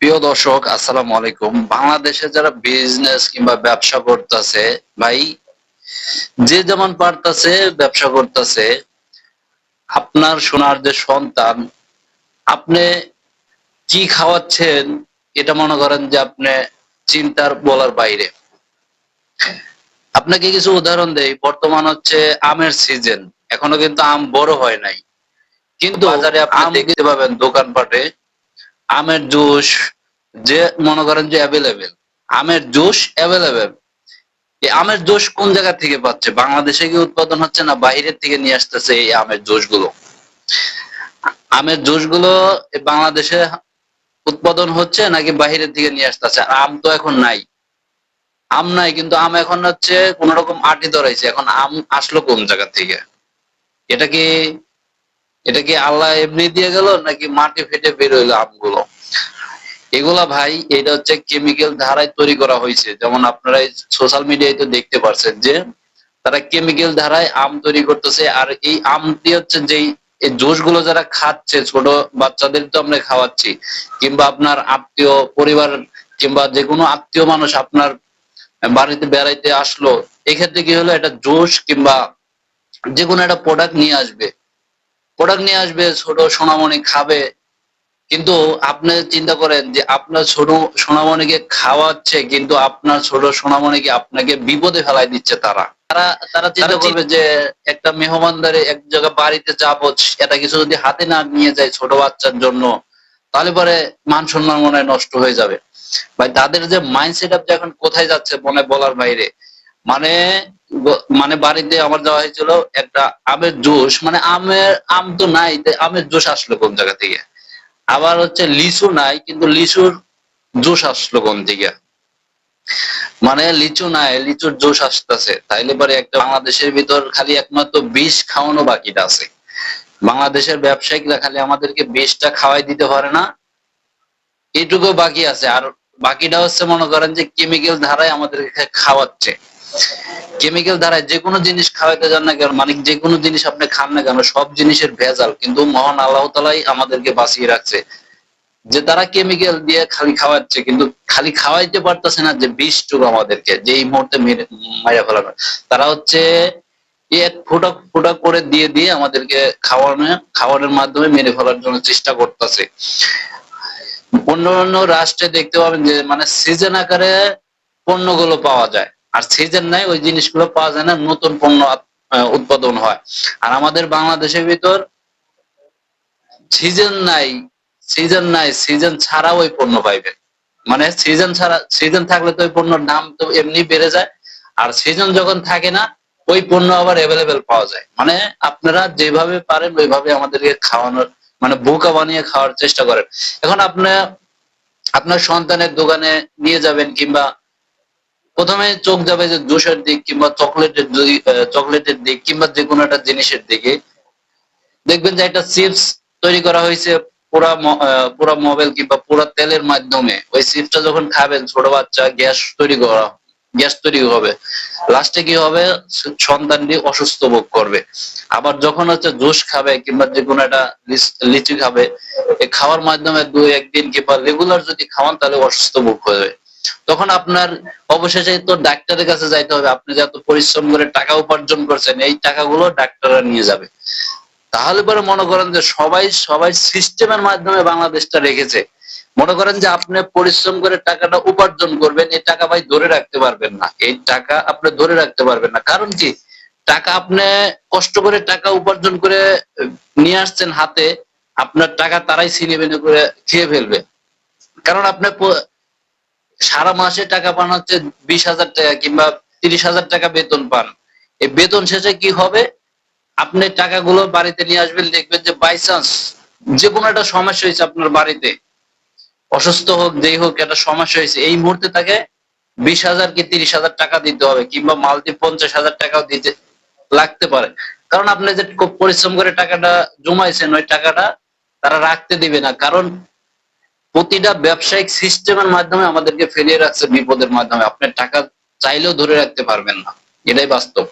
প্রিয় দর্শক আসসালামু আলাইকুম। বাংলাদেশে যারা বিজনেস কিংবা ব্যবসা করতেছে ভাই যে যেমন পারতাছে ব্যবসা করতেছে আপনার সোনার যে সন্তান আপনি কি খাওয়াচ্ছেন এটা মনে করেন যে আপনি চিন্তার বলার বাইরে। আপনাকে কিছু উদাহরণ দেই বর্তমান হচ্ছে আমের সিজন এখনও কিন্তু আম বড় হয় নাই। কিন্তু বাজারে আপনি দেখতে পাবেন দোকানপাটে। আমের জুস, যে মনে করেন যে অ্যাভেলেবেল আমের জুস অ্যাভেলেবেল এই আমের জুস কোন জায়গা থেকে পাচ্ছে? বাংলাদেশে কি উৎপাদন হচ্ছে না বাইরের থেকে নিয়ে আসতেছে এই আমের জুসগুলো আমের জুসগুলো বাংলাদেশে উৎপাদন হচ্ছে নাকি বাইরের থেকে নিয়ে আসতেছে? আম তো এখন নাই। আম নাই, কিন্তু আম এখন হচ্ছে কোন রকম আটি ধরাইছে। এখন আম আসলো কোন জায়গা থেকে? এটা কি এটা কি আল্লাহ এমনি দিয়ে গেল নাকি মাটি ফেটে বের হইল আমগুলো? এগুলা ভাই, এটা হচ্ছে কেমিক্যাল ধারায় তৈরি করা হয়েছে। যেমন আপনারা সোশ্যাল মিডিয়ায় তো দেখতে পারছেন যে, তারা কেমিক্যাল ধারায় আম তৈরি করতেছে, আর এই আমটি হচ্ছে যেই জুসগুলো যারা খাচ্ছে, ছোট বাচ্চাদের তো আমরা খাওয়াচ্ছি, কিংবা আপনার আত্মীয় পরিবার কিংবা যে কোনো আত্মীয় মানুষ আপনার বাড়িতে বেড়াইতে আসলো, এক্ষেত্রে কি হলো এটা জুস কিংবা যে কোনো একটা প্রোডাক্ট নিয়ে আসবে। প্রোডাক্ট নিয়ে আসবে, ছোট সোনামণি খাবে কিন্তু আপনি চিন্তা করেন যে আপনার ছোট সোনামণিকে খাওয়াচ্ছে কিন্তু আপনার ছোট সোনামণিকে আপনাকে বিপদে ফেলাই দিচ্ছে তারা। তারা তারা চিন্তা করবে যে একটা মেহমানদারে এক জায়গায় বাড়িতে যাব এটা কিছু যদি হাতে না নিয়ে যায় ছোট বাচ্চার জন্য তাহলে পরে মান সম্মান মনে হয় নষ্ট হয়ে যাবে। ভাই তাদের যে মাইন্ড সেট আপ যে এখন কোথায় যাচ্ছে মনে বলার বাইরে। মানে মানে বাড়িতে আমার যাওয়া হয়েছিল একটা আমের জুস মানে আমের আম তো নাই আমের জুস আসলো কোন জায়গা থেকে? আবার হচ্ছে লিচু নাই, কিন্তু লিচুর জুস আসলো কোন দিকে? মানে লিচু নাই, লিচুর জুস আসতেছে। তাইলে পরে একটা বাংলাদেশের ভিতর খালি একমাত্র বিষ খাওয়ানো বাকিটা আছে। বাংলাদেশের ব্যবসায়িকরা খালি আমাদেরকে বিষটা খাওয়াই দিতে পারে না। এইটুকু বাকি আছে। আর বাকিটা হচ্ছে মনে করেন যে কেমিক্যাল ধারায় আমাদেরকে খাওয়াচ্ছে। কেমিক্যাল ধারায় যে কোনো জিনিস খাওয়াইতে যান না কেন মানে যে কোনো জিনিস আপনি খান না কেন, সব জিনিসের ভেজাল কিন্তু মহান আল্লাহ তালাই আমাদেরকে বাঁচিয়ে রাখছে। যে তারা কেমিক্যাল দিয়ে খালি খাওয়াচ্ছে, কিন্তু খালি খাওয়াইতে পারতেছে না যে বিষটুকু আমাদেরকে, যে এই মুহূর্তে মাইরা ফেলানো। তারা হচ্ছে এক ফোটা ফোটা করে দিয়ে দিয়ে আমাদেরকে খাওয়ানো, খাওয়ানোর মাধ্যমে মেরে ফেলার জন্য চেষ্টা করতেছে। অন্য অন্য রাষ্ট্রে দেখতে পাবেন যে মানে সিজন আকারে পণ্যগুলো পাওয়া যায়। আর সিজন নাই, ওই জিনিসগুলো পাওয়া যায় না, নতুন পণ্য উৎপাদন হয়। আর আমাদের বাংলাদেশের ভিতর সিজন নাই সিজন নাই সিজন ছাড়া ওই পণ্য পাইবেন মানে সিজন ছাড়া সিজন থাকলে তো ওই পণ্যের দাম তো এমনি বেড়ে যায়, আর সিজন যখন থাকে না, ওই পণ্য আবার অ্যাভেলেবেল পাওয়া যায়। মানে আপনারা যেভাবে পারেন, ওইভাবে আমাদেরকে খাওয়ানোর মানে বোকা বানিয়ে খাওয়ার চেষ্টা করেন। এখন আপনার আপনার সন্তানের দোকানে নিয়ে যাবেন কিংবা প্রথমে চোখ যাবে যে জুসের দিক কিংবা চকলেটের চকলেটের দিক কিংবা যে কোনো একটা জিনিসের দিকে। দেখবেন যে একটা চিপস তৈরি করা হয়েছে পুরা পুরা মোবাইল কিংবা পুরা তেলের মাধ্যমে। ওই চিপসটা যখন খাবেন ছোট বাচ্চা, গ্যাস তৈরি করা, গ্যাস তৈরি হবে। লাস্টে কি হবে? সন্তানটি অসুস্থ ভোগ করবে। আবার যখন হচ্ছে জুস খাবে কিংবা যে কোনো একটা লিচ- খাবে খাওয়ার মাধ্যমে দুই একদিন কিংবা রেগুলার যদি খাওয়ান তাহলে অসুস্থ ভোগ হবে তখন আপনার অবশেষে তো ডাক্তারের কাছে যাইতে হবে। আপনি যত পরিশ্রম করে টাকা উপার্জন করছেন, এই টাকাগুলো ডাক্তাররা নিয়ে যাবে। তাহলে পরে মনে করেন যে সবাই সবাই সিস্টেমের মাধ্যমে বাংলাদেশটা রেখেছে। মনে করেন যে আপনি পরিশ্রম করে টাকাটা উপার্জন করবেন, এই টাকা ভাই ধরে রাখতে পারবেন না। এই টাকা আপনি ধরে রাখতে পারবেন না। কারণ কি? টাকা আপনি কষ্ট করে টাকা উপার্জন করে নিয়ে আসছেন হাতে, আপনার টাকা তারাই ছিনে বেনে করে খেয়ে ফেলবে। কারণ আপনার প- সারা মাসে টাকা পান হচ্ছে বিশ হাজার টাকা কিংবা তিরিশ হাজার টাকা বেতন পান। এই বেতন শেষে কি হবে? আপনি টাকাগুলো বাড়িতে নিয়ে আসবেন, দেখবেন যে বাই চান্স যে কোনো একটা সমস্যা হয়েছে আপনার বাড়িতে। অসুস্থ হোক যেই হোক, একটা সমস্যা হয়েছে, এই মুহূর্তে তাকে বিশ হাজার কি তিরিশ হাজার টাকা দিতে হবে কিংবা মালতি পঞ্চাশ হাজার টাকাও দিতে লাগতে পারে। কারণ আপনি যে খুব পরিশ্রম করে টাকাটা জমাইছেন, ওই টাকাটা তারা রাখতে দিবে না। কারণ প্রতিটা ব্যবসায়িক সিস্টেমের মাধ্যমে আমাদেরকে ফেলিয়ে রাখছে বিপদের মাধ্যমে। আপনার টাকা চাইলেও ধরে রাখতে পারবেন না। এটাই বাস্তব।